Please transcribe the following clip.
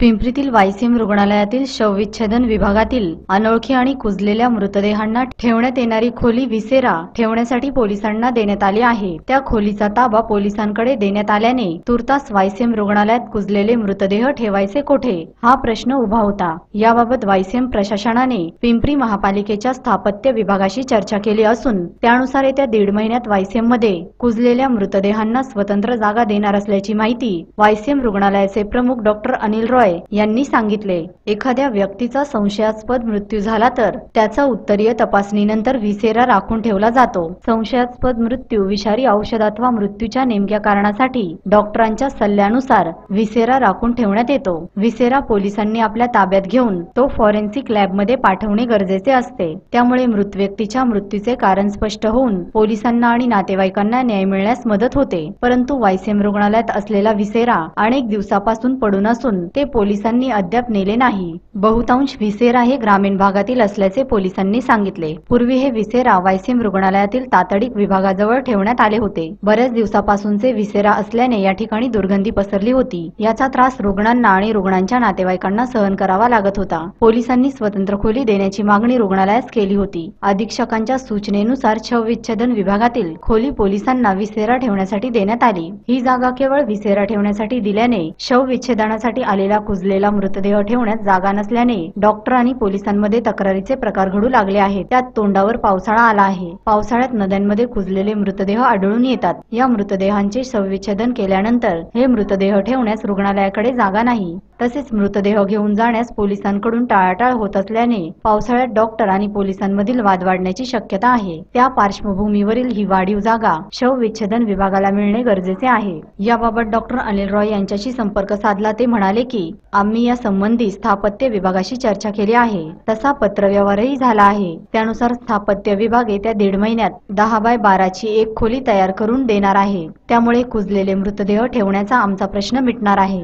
पिंपरीतील वायसीम रुग्णालयातील शवविच्छेदन विभागातील अनोळखी आणि कुजलेल्या मृतदेहांना ठेवण्यात येणारी खोली विसेरा ठेवण्यासाठी पोलिसांना देण्यात आली आहे. त्या खोलीचा ताबा पोलिसांकडे देण्यात आल्याने तुर्तास वायसीम रुग्णालयात कुजलेले मृतदेह ठेवायचे कोठे? हा प्रश्न उभा होता. याबाबत वायसीम प्रशासनाने पिंपरी महापालिकेच्या स्थापत्य विभागाशी चर्चा केली असून त्यानुसार येत्या दीड महिन्यात वायसेममध्ये कुजलेल्या मृतदेहांना स्वतंत्र जागा देणार असल्याची माहिती वायसीम रुग्णालयाचे प्रमुख डॉक्टर अनिल रॉय यांनी सांगितले एखाद्या व्यक्तीचा संशयास्पद मृत्यू झाला तर त्याचा उत्तरीय तपासणीनंतर विसेरा राखून ठेवला जातो. संशयास्पद मृत्यू विषारी औषध अथवा मृत्यूच्या नेमक्या कारणासाठी डॉक्टरांच्या सल्ल्यानुसार विसेरा राखून ठेवण्यात येतो. विसेरा पोलिसांनी आपल्या ताब्यात घेऊन तो फॉरेन्सिक लॅबमध्ये पाठवणे गरजेचे असते. त्यामुळे मृत व्यक्तीच्या मृत्यूचे कारण स्पष्ट होऊन पोलिसांना आणि नातेवाईकांना न्याय मिळण्यास मदत होते. परंतु वायसेम रुग्णालयात असलेला विसेरा अनेक दिवसापासून पडून असून ते पोलिसांनी अद्याप नेले नाही. बहुतांश विसेरा हे ग्रामीण भागातील असल्याचे पोलिसांनी सांगितले. पूर्वी हे विसेरा वायसीम रुग्णालयातील तातडीक विभागाजवळ ठेवण्यात आले होते. बऱ्याच दिवसापासूनचे विसेरा असल्याने या ठिकाणी दुर्गंधी पसरली होती. याचा त्रास रुग्णांना आणि रुग्णांच्या नातेवाईकांना सहन करावा लागत होता. पोलिसांनी स्वतंत्र खोली देण्याची मागणी रुग्णालयास केली होती. अधीक्षकांच्या सूचनेनुसार शवविच्छेदन विभागातील खोली पोलिसांना विसेरा ठेवण्यासाठी देण्यात आली. ही जागा केवळ विसेरा ठेवण्यासाठी दिल्याने शव विच्छेदनासाठी आलेला कुजलेला मृतदेह ठेवण्यात जागा नसल्याने डॉक्टर आणि पोलिसांमध्ये तक्रारीचे प्रकार घडू लागले आहेत. त्यात तोंडावर पावसाळा आला आहे. पावसाळ्यात नद्यांमध्ये कुजलेले मृतदेह आढळून येतात. या मृतदेहांचे शवविच्छेदन केल्यानंतर हे मृतदेह ठेवण्यास रुग्णालयाकडे जागा नाही. तसेच मृतदेह घेऊन जाण्यास पोलिसांकडून टाळाटाळ होत असल्याने पावसाळ्यात डॉक्टर आणि पोलिसांमधील वाद वाढण्याची शक्यता आहे. त्या पार्श्वभूमीवरील ही वाढीव जागा शव विच्छेदन विभागाला मिळणे गरजेचे आहे. याबाबत डॉक्टर अनिल रॉय यांच्याशी संपर्क साधला ते म्हणाले की आम्ही या संबंधी स्थापत्य विभागाशी चर्चा केली आहे. तसा पत्रव्यवहारही झाला आहे. त्यानुसार स्थापत्य विभाग येत्या दीड महिन्यात दहा बाय बाराची एक खोली तयार करून देणार आहे. त्यामुळे कुजलेले मृतदेह ठेवण्याचा आमचा प्रश्न मिटणार आहे.